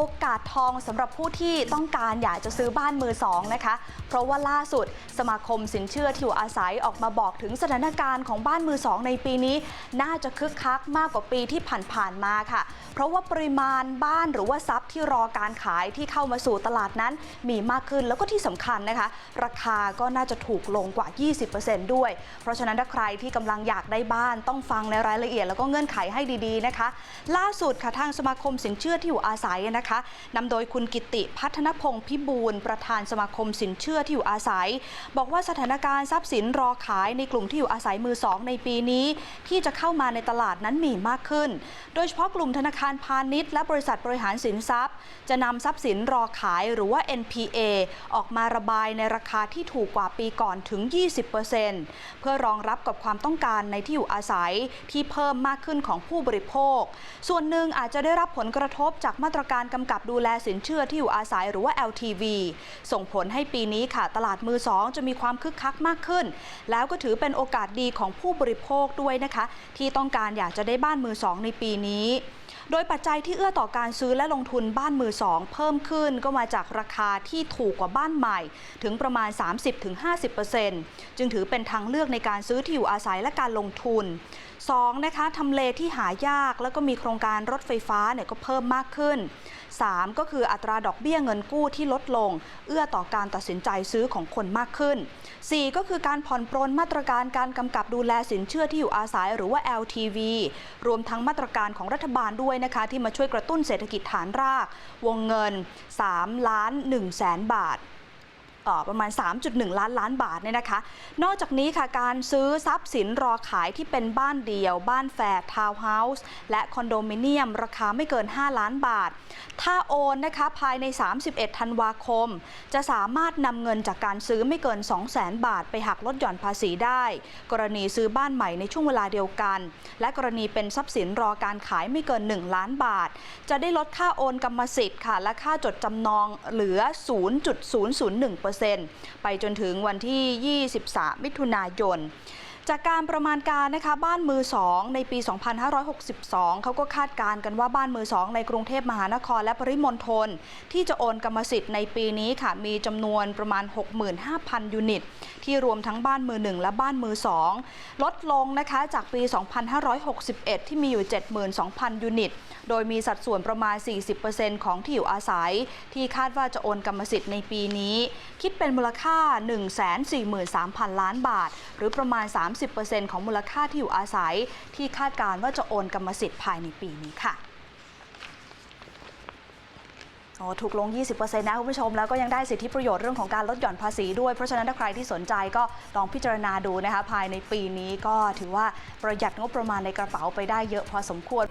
โอกาสทองสำหรับผู้ที่ต้องการอยากจะซื้อบ้านมือสองนะคะ เพราะว่าล่าสุดสมาคมสินเชื่อที่อยู่อาศัยออกมาบอกถึงสถานการณ์ของบ้านมือสองในปีนี้ น่าจะคึกคักมากกว่าปีที่ผ่านๆมาค่ะ เพราะว่าปริมาณบ้านหรือว่าทรัพย์ที่รอการขายที่เข้ามาสู่ตลาดนั้น มีมากขึ้นแล้วก็ที่สำคัญนะคะ ราคาก็น่าจะถูกลงกว่า 20%ด้วย เพราะฉะนั้นถ้าใครที่กำลังอยากได้บ้านต้องฟังในรายละเอียด แล้วก็เงื่อนไขให้ดีๆนะคะ ล่าสุดค่ะทางสมาคมสินเชื่อที่อยู่อาศัยนะคะนำโดยคุณกิติพัฒนพงศ์พิบูลประธานสมาคมสินเชื่อที่อยู่อาศัย บอกว่าสถานการณ์ทรัพย์สินรอขายในกลุ่มที่อยู่อาศัยมือสองในปีนี้ ที่จะเข้ามาในตลาดนั้นมีมากขึ้น โดยเฉพาะกลุ่มธนาคารพาณิชย์และบริษัทบริหารสินทรัพย์ จะนำทรัพย์สินรอขายหรือว่า NPA ออกมาระบายในราคาที่ถูกกว่าปีก่อนถึง 20%เพื่อรองรับกับความต้องการในที่อยู่อาศัยที่เพิ่มมากขึ้นของผู้บริโภค ส่วนหนึ่งอาจจะได้รับผลกระทบจากมาตรการกำกับดูแลสินเชื่อที่อยู่อาศัยหรือว่า LTV ส่งผลให้ปีนี้ค่ะตลาดมือสองจะมีความคึกคักมากขึ้น แล้วก็ถือเป็นโอกาสดีของผู้บริโภคด้วยนะคะ ที่ต้องการอยากจะได้บ้านมือสองในปีนี้ โดยปัจจัยที่เอื้อต่อการซื้อและลงทุนบ้านมือสองเพิ่มขึ้นก็มาจากราคาที่ถูกกว่าบ้านใหม่ ถึงประมาณ 30-50%จึงถือเป็นทางเลือกในการซื้อที่อยู่อาศัยและการลงทุน 2. นะคะทำเลที่หายากแล้วก็มีโครงการรถไฟฟ้าเนี่ยก็เพิ่มมากขึ้น 3. ก็คืออัตราดอกเบี้ยเงินกู้ที่ลดลง เอื้อต่อการตัดสินใจซื้อของคนมากขึ้น 4. ก็คือการผ่อนปรนมาตรการการกำกับดูแลสินเชื่อที่อยู่อาศัยหรือว่า LTV รวมทั้งมาตรการของรัฐบาลด้วยนะคะที่มาช่วยกระตุ้นเศรษฐกิจฐานราก วงเงิน3ล้าน1แสนบาท เอ่อประมาณ 3.1 ล้านล้านบาทเนี่ยนะคะ นอกจากนี้ค่ะการซื้อทรัพย์สินรอขายที่เป็นบ้านเดี่ยว บ้านแฝดทาวน์เฮาส์และคอนโดมิเนียม ราคาไม่เกิน 5 ล้านบาท ถ้าโอนนะคะภายใน 31 ธันวาคม จะสามารถนำเงินจากการซื้อไม่เกิน 200,000 บาท ไปหักลดหย่อนภาษีได้ กรณีซื้อบ้านใหม่ในช่วงเวลาเดียวกัน และกรณีเป็นทรัพย์สินรอการขายไม่เกิน 1 ล้านบาท จะได้ลดค่าโอนกรรมสิทธิ์ค่ะและค่าจดจำนองเหลือ 0.001%ไปจนถึงวันที่ 23 มิถุนายน จากการประมาณการนะคะบ้านมือสองในปี 2562 เขาก็คาดการณ์กันว่าบ้านมือสองในกรุงเทพมหานครและปริมณฑลที่จะโอนกรรมสิทธิ์ในปีนี้ค่ะมีจำนวนประมาณ 65,000 ยูนิต ที่รวมทั้งบ้านมือหนึ่งและบ้านมือสองลดลงนะคะจากปี 2561 ที่มีอยู่ 72,000 ยูนิต โดยมีสัดส่วนประมาณ 40%ของที่อยู่อาศัย ที่คาดว่าจะโอนกรรมสิทธิ์ในปีนี้ คิดเป็นมูลค่า 143,000 ล้านบาท หรือประมาณ 3 30%ของมูลค่าที่อยู่อาศัย ที่คาดการว่าจะโอนกรรมสิทธิ์ภายในปีนี้ค่ะโอ๋อถูกลง 20%นะคุณผู้ชม แล้วก็ยังได้สิทธิประโยชน์เรื่องของการลดหย่อนภาษีด้วย เพราะฉะนั้นถ้าใครที่สนใจก็ลองพิจารณาดูนะคะ ภายในปีนี้ก็ถือว่าประหยัดงบประมาณในกระเป๋าไปได้เยอะพอสมควร